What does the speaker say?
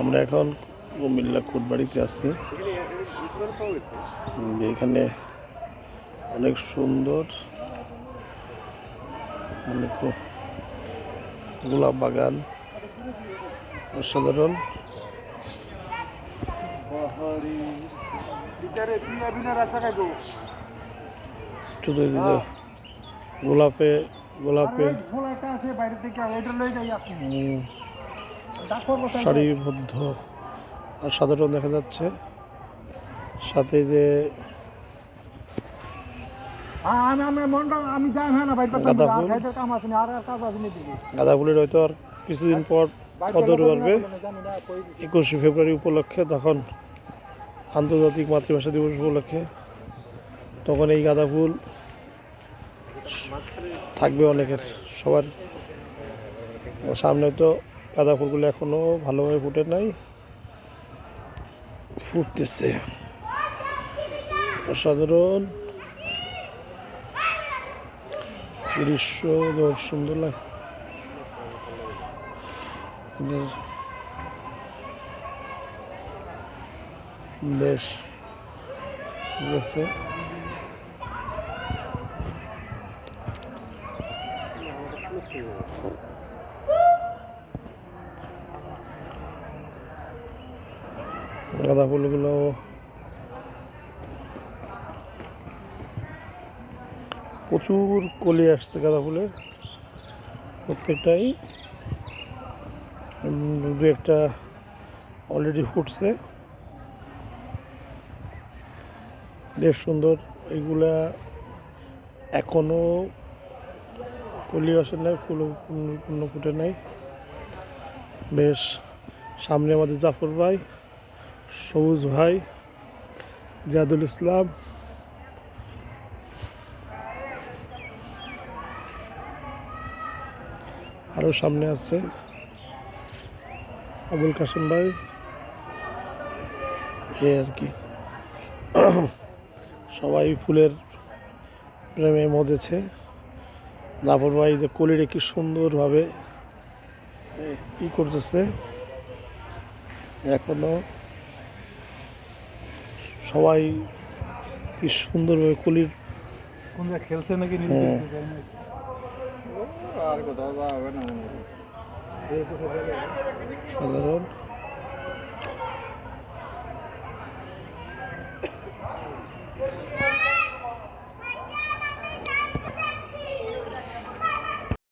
আমরা এখন কুমিল্লা কুটবাড়িতে আছি। এখানে অনেক সুন্দর অনেক গোলাপ বাগান অসাধারণ। গোলাপে গোলাপে। আছে বাইরে থেকে লই যাই আপনি। সারিবদ্ধ আর সাধারণ দেখা যাচ্ছে। সাথে যে গাঁদা ফুলের হয়তো আর কিছুদিন পর কদর বাড়বে। একুশে ফেব্রুয়ারি উপলক্ষে তখন আন্তর্জাতিক মাতৃভাষা দিবস উপলক্ষে তখন এই গাঁদা ফুল থাকবে অনেকের। সবার সামনে তো গাঁদা ফুলগুলো এখনও ভালোভাবে ফুটে নাই। ফুটতেছে। অসাধারণ। দৃশ্য সুন্দর লাগে বেশ। ঠিক আছে গাঁদা ফুলগুলো প্রচুর কলি আসছে গাঁদা ফুলের। প্রত্যেকটাই দু একটা অলরেডি ফুটছে। বেশ সুন্দর। এগুলা এখনও কলি আসে নাই ফুল পূর্ণ- ফুটে নাই। বেশ, সামনে আমাদের জাফর ভাই, সবুজ ভাই জাদুল ইসলাম। আরও সামনে আছে আবুল কাসেম ভাই। এ আর কি। সবাই ফুলের প্রেমে মজেছে। ভাই যে কলিরে কি সুন্দরভাবে ই করতেছে। এখনও সবাই কি সুন্দরভাবে কলির কোন খেলছে নাকি না সাধারণ